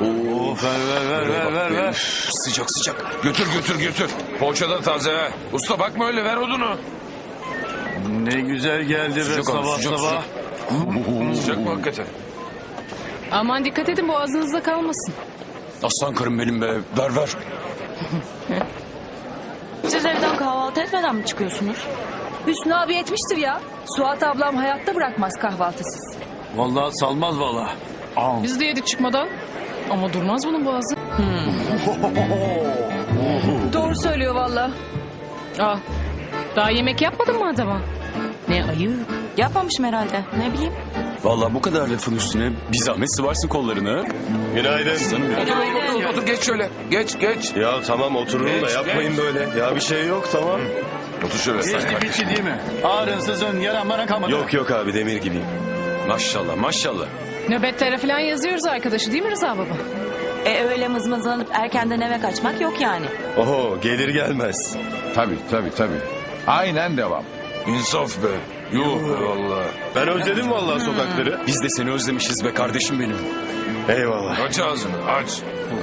Oo, ver ver ver ver ver ver. Sıcak sıcak. Götür götür götür. Poğaça da taze ha. Usta bakma öyle ver odunu. Ne güzel geldi be Sıcak abi, sabah sıcak, sabah. Sıcak mı hakikaten? Aman dikkat edin boğazınızda kalmasın. Aslan karım benim be. Ver ver. Siz evden kahvaltı etmeden mi çıkıyorsunuz? Hüsnü abi etmiştir ya. Suat ablam hayatta bırakmaz kahvaltısız. Vallahi salmaz valla. Al. Biz de yedik çıkmadan. Ama durmaz bunun boğazı. Doğru söylüyor valla. Aa, daha yemek yapmadın mı adama? Ne ayıp. Yapmamışım herhalde. Ne bileyim. Vallahi bu kadar lafın üstüne bir zahmet sıvarsın kollarını. Günaydın. Otur otur otur, otur geç şöyle. Geç geç. Ya tamam otururum da Geç, yapmayın geç. böyle. Ya bir şey yok tamam. Otur şöyle. Geçti bitti değil mi? Ağrın sızın yaran bana kalmadı. Yok yok abi demir gibiyim. Maşallah maşallah. Nöbetlere falan yazıyoruz arkadaşı değil mi Rıza baba? E öyle mızmızlanıp erkenden eve kaçmak yok yani. Oho gelir gelmez. Tabii tabii tabii. Aynen devam. İnsaf be. Yuh be valla. Ben özledim vallahi sokakları. Biz de seni özlemişiz be kardeşim benim. Eyvallah. Aç ağzını aç.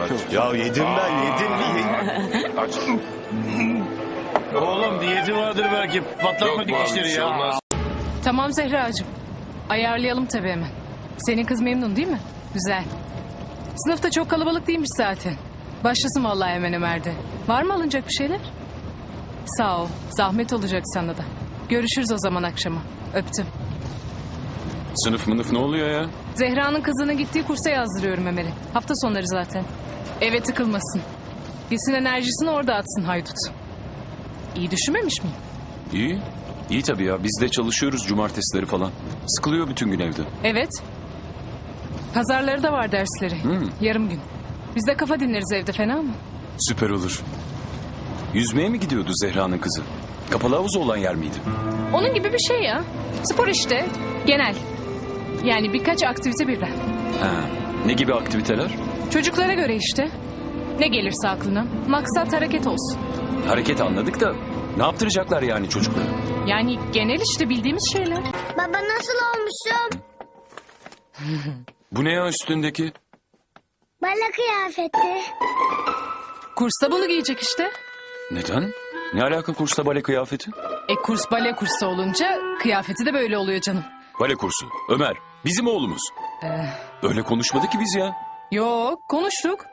Aç. Ya yedim ben yedim aç. Oğlum diyeti vardır belki. Yok Patlatma bu abi, bir dikişleri şey ya. olmaz. Tamam Zehracığım. Ayarlayalım tabii hemen. Senin kız memnun değil mi? Güzel. Sınıfta çok kalabalık değilmiş zaten. Başlasın vallahi hemen Ömer'de. Var mı alınacak bir şeyler? Sağ ol. Zahmet olacak sana da. Görüşürüz o zaman akşama. Öptüm. Sınıf mınıf ne oluyor ya? Zehra'nın kızının gittiği kursa yazdırıyorum Ömer'i. Hafta sonları zaten. Eve tıkılmasın. Gitsin enerjisini orada atsın haydut. İyi düşünmemiş mi? İyi. İyi tabii ya. Biz de çalışıyoruz cumartesileri falan. Sıkılıyor bütün gün evde. Evet. Pazarları da var dersleri. Hmm. Yarım gün. Biz de kafa dinleriz evde fena mı? Süper olur. Yüzmeye mi gidiyordu Zehra'nın kızı? Kapalı havuzu olan yer miydi? Onun gibi bir şey ya. Spor işte. Genel. Yani birkaç aktivite birden. Ha. Ne gibi aktiviteler? Çocuklara göre işte. Ne gelirse aklına. Maksat hareket olsun. Hareket anladık da ne yaptıracaklar yani çocuklara? Yani genel işte bildiğimiz şeyler. Baba nasıl olmuşum? Bu ne ya üstündeki? Bala kıyafeti. Kursta bunu giyecek işte. Neden? Ne alaka kursla bale kıyafeti? E kurs bale kursu olunca kıyafeti de böyle oluyor canım. Bale kursu. Ömer, bizim oğlumuz. Öyle konuşmadı ki biz ya. Yok konuştuk.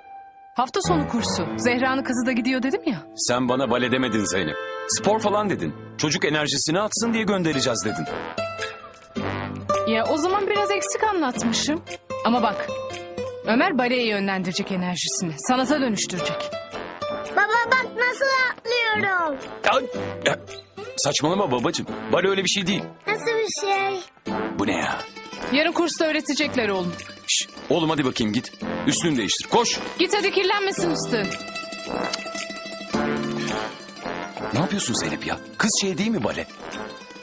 Hafta sonu kursu. Zehra'nın kızı da gidiyor dedim ya. Sen bana bale demedin Zeynep. Spor falan dedin. Çocuk enerjisini atsın diye göndereceğiz dedin. Ya o zaman biraz eksik anlatmışım. Ama bak. Ömer baleye yönlendirecek enerjisini. Sanata dönüştürecek. Baba bak nasıl atlıyorum. Ay, ya, saçmalama babacığım. Bale öyle bir şey değil. Nasıl bir şey? Bu ne ya? Yarın kursta öğretecekler oğlum. Şş, oğlum hadi bakayım git. Üstünü değiştir. Koş. Git hadi kirlenmesin üstün. Ne yapıyorsun Zeynep ya? Kız şey değil mi bale?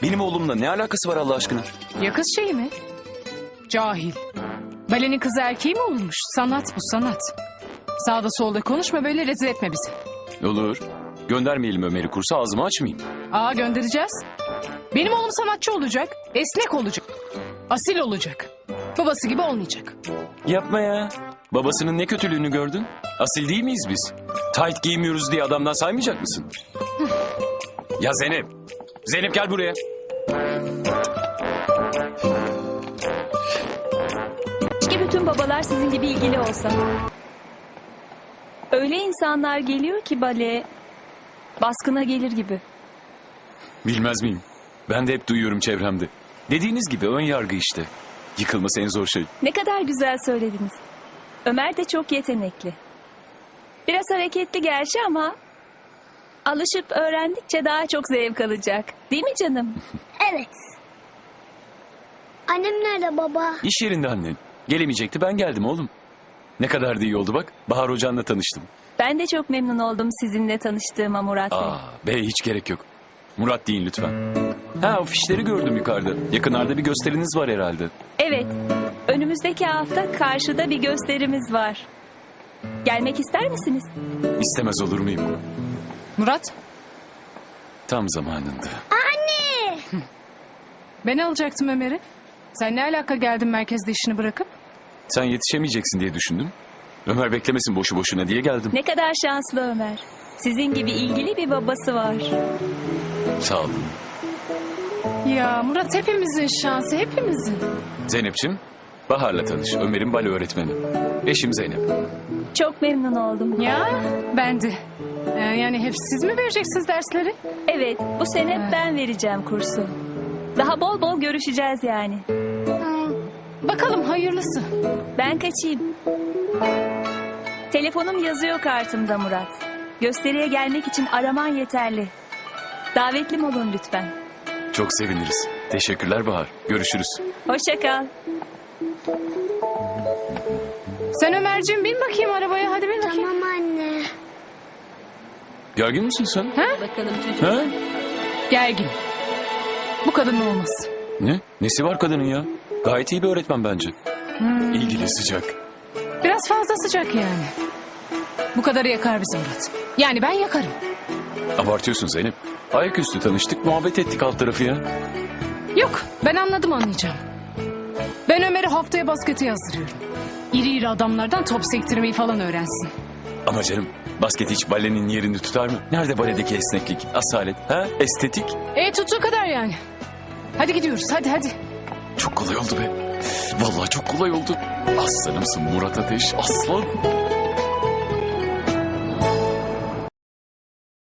Benim oğlumla ne alakası var Allah aşkına? Ya kız şeyi mi? Cahil. Balenin kızı erkeği mi olmuş? Sanat bu sanat. Sağda solda konuşma böyle rezil etme bizi. Olur. Göndermeyelim Ömer'i kursa ağzımı açmayayım. Aa göndereceğiz. Benim oğlum sanatçı olacak. Esnek olacak. Asil olacak. Babası gibi olmayacak. Yapma ya. Babasının ne kötülüğünü gördün? Asil değil miyiz biz? Tight giymiyoruz diye adamdan saymayacak mısın? ya Zeynep. Zeynep gel buraya. Keşke bütün babalar sizin gibi ilgili olsa. Öyle insanlar geliyor ki baleye baskına gelir gibi. Bilmez miyim? Ben de hep duyuyorum çevremde. Dediğiniz gibi ön yargı işte. Yıkılması en zor şey. Ne kadar güzel söylediniz. Ömer de çok yetenekli. Biraz hareketli gerçi ama alışıp öğrendikçe daha çok zevk alacak. Değil mi canım? Evet. Annem nerede baba? İş yerinde annen. Gelemeyecekti ben geldim oğlum. Ne kadar da iyi oldu bak. Bahar Hoca'nla tanıştım. Ben de çok memnun oldum sizinle tanıştığıma Murat Bey. Aa, bey hiç gerek yok. Murat deyin lütfen. Ha o fişleri gördüm yukarıda. Yakınlarda bir gösteriniz var herhalde. Evet, önümüzdeki hafta karşıda bir gösterimiz var. Gelmek ister misiniz? İstemez olur muyum? Murat Tam zamanında. Anne! ben alacaktım Ömer'i. Sen ne alaka geldin merkezde işini bırakıp? Sen yetişemeyeceksin diye düşündüm. Ömer beklemesin boşu boşuna diye geldim. Ne kadar şanslı Ömer. Sizin gibi ilgili bir babası var. Sağ olun. Ya Murat hepimizin şansı hepimizin. Zeynep'ciğim, Bahar'la tanış. Ömer'in bale öğretmeni. Eşim Zeynep. Çok memnun oldum. Ya ben de. Ee, yani hep siz mi vereceksiniz dersleri? Evet, bu sene ben vereceğim kursu. Daha bol bol görüşeceğiz yani. Bakalım hayırlısı. Ben kaçayım. Telefonum yazıyor kartımda Murat. Gösteriye gelmek için araman yeterli. Davetlim olun lütfen. Çok seviniriz. Teşekkürler Bahar. Görüşürüz. Hoşça kal. Sen Ömerciğim bin bakayım arabaya hadi bin bakayım. Tamam anne. Gergin misin sen? Bakalım çocuk. Ha? Gergin. Bu kadın olmaz. Ne? Nesi var kadının ya? Gayet iyi bir öğretmen bence. İlgili, sıcak. Biraz fazla sıcak yani. Bu kadarı yakar bizi Murat. Yani ben yakarım. Abartıyorsun Zeynep. Ayaküstü tanıştık, muhabbet ettik alt tarafı ya. Yok ben anladım anlayacağım. Ben Ömer'i haftaya basketi yazdırıyorum. İri iri adamlardan top sektirmeyi falan öğrensin. Ama canım, basket hiç balenin yerini tutar mı? Nerede baledeki esneklik, asalet, ha? Estetik? E tuttuğu kadar yani. Hadi gidiyoruz hadi hadi. Çok kolay oldu be. Vallahi çok kolay oldu. Aslanımsın Murat Ateş, aslan.